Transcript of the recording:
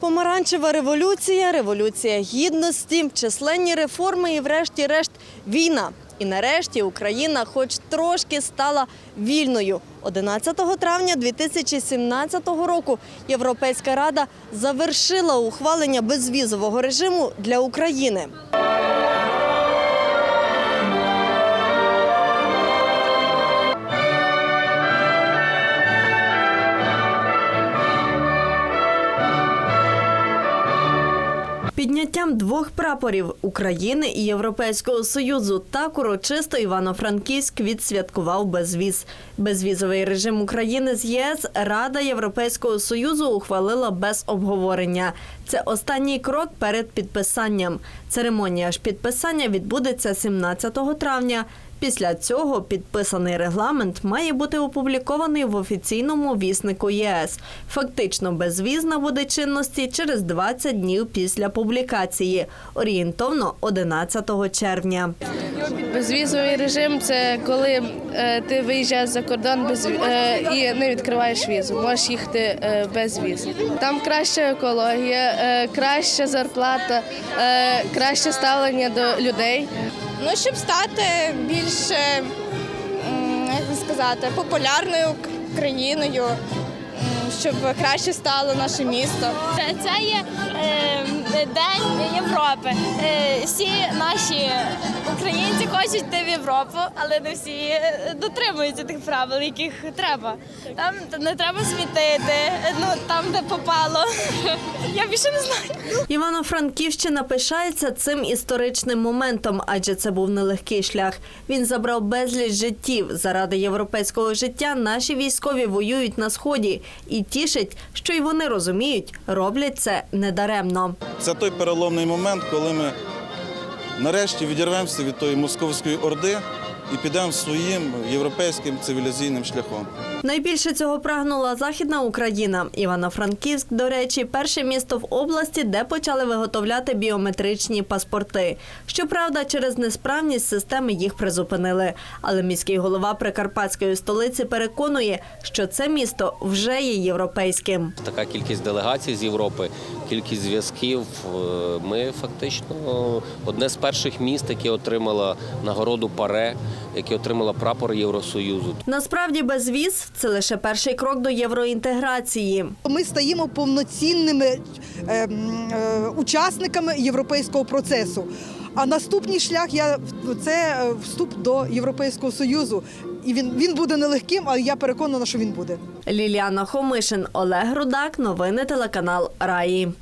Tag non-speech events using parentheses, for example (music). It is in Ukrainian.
Помаранчева революція, революція гідності, численні реформи і, врешті-решт, війна. І нарешті Україна, хоч трошки стала вільною. 11 травня 2017 року Європейська рада завершила ухвалення безвізового режиму для України. Підняттям двох прапорів України і Європейського Союзу так урочисто Івано-Франківськ відсвяткував безвіз. Безвізовий режим України з ЄС Рада Європейського Союзу ухвалила без обговорення. Це останній крок перед підписанням. Церемонія ж підписання відбудеться 17 травня. Після цього підписаний регламент має бути опублікований в офіційному віснику ЄС. Фактично, безвіз набуде чинності через 20 днів після публікації, орієнтовно 11 червня. Безвізовий режим це коли е, ти виїжджаєш за кордон без е, і не відкриваєш візу. Можеш їхати е, без візи. Там краща екологія, краща зарплата, краще ставлення до людей. Ну, щоб стати більш, як би сказати, популярною країною, щоб краще стало наше місто. Це є е, День Європи. Е, всі наші українці хочуть йти в Європу, але не всі е, дотримуються тих правил, яких треба. Там не треба смітити, ну там, де попало. (laughs) Я більше не знаю. Івано-Франківщина пишається цим історичним моментом, адже це був нелегкий шлях. Він забрав безліч життів. Заради європейського життя наші військові воюють на сході і тішить, що й вони розуміють, роблять це недаремно. Це той переломний момент, коли ми нарешті відірвемося від тої московської орди і підемо своїм європейським цивілізаційним шляхом. Найбільше цього прагнула Західна Україна. Івано-Франківськ, до речі, перше місто в області, де почали виготовляти біометричні паспорти. Щоправда, через несправність системи їх призупинили. Але міський голова прикарпатської столиці переконує, що це місто вже є європейським. Така кількість делегацій з Європи, кількість зв'язків. Е, Ми фактично одне з перших міст, яке отримало нагороду ПАРЕ, яке отримало прапор Євросоюзу. Насправді, безвіз це лише перший крок до євроінтеграції. Ми стаємо повноцінними е, е, учасниками європейського процесу. А наступний шлях я це вступ до Європейського союзу. І він, він буде нелегким, але я переконана, що він буде. Ліліана Хомишин, Олег Рудак. Новини телеканал Раї.